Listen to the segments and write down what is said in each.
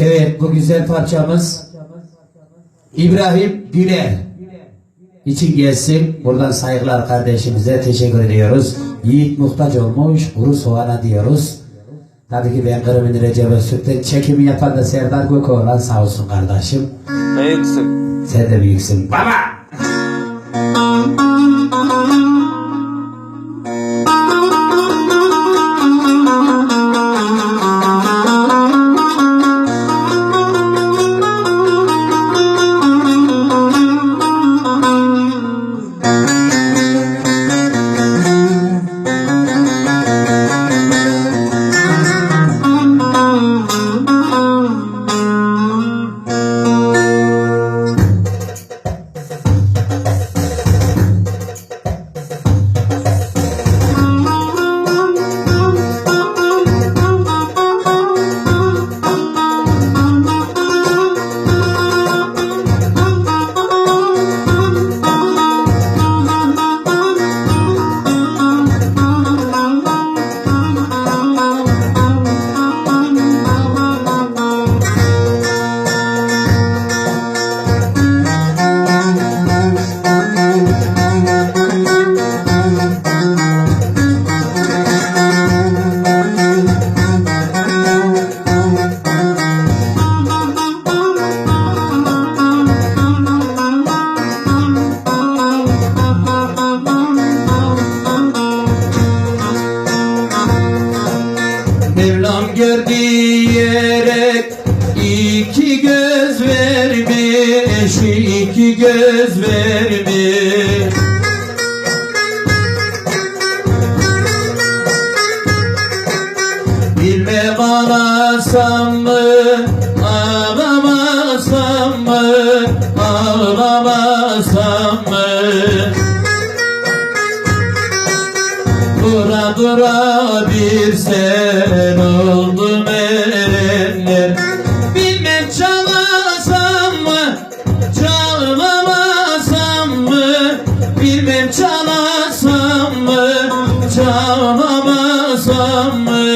Evet bu güzel parçamız İbrahim Güler için gelsin. Buradan saygılar kardeşimize teşekkür ediyoruz. Yiğit muhtaç olmuş kuru soğana diyoruz. Tabii ki ben Kırım'ın Recep Öztürk'te çekimi yapan da Serdar Gökoğlan sağ olsun kardeşim. Büyüksün. Sen de büyüksün. Baba! Mevlam gör diyerek iki göz vermiş, iki göz vermiş. Bilmem ağlasam mı, ağlamasam mı, ağlamasam mı? Dura bir sen oldum erenler Bilmem çalasam mı Çalamasam mı? Bilmem çalasam mı Çalamasam mı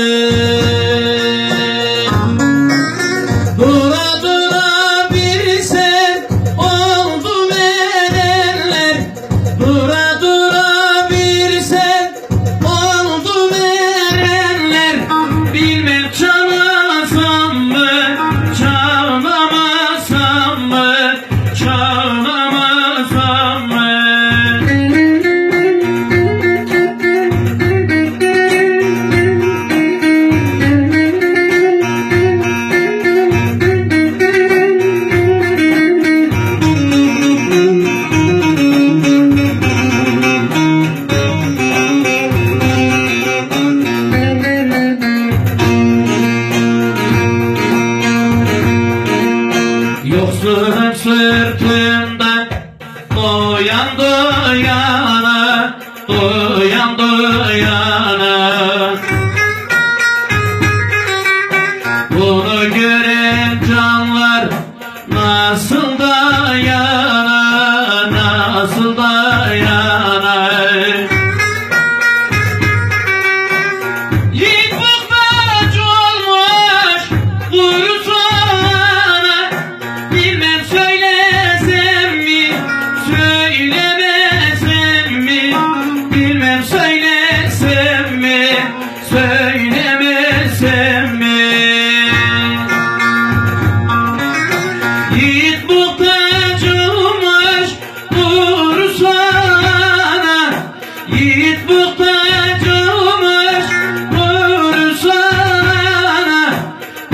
sırtında Doyan doyana Doyan doyana. Bunu gören canlar Nasıl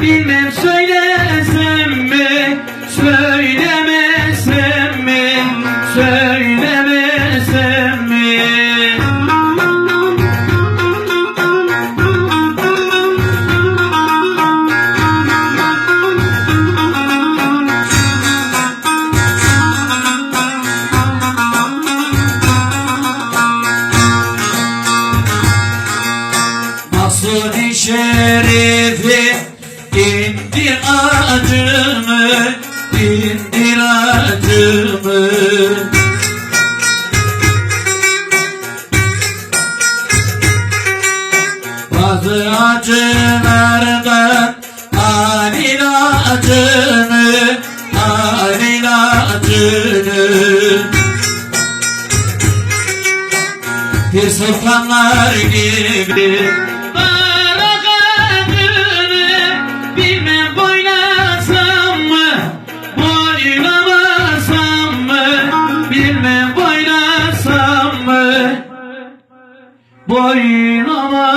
Bilmem ilacını al ilacını Bir sultanlar gibi Boylamasam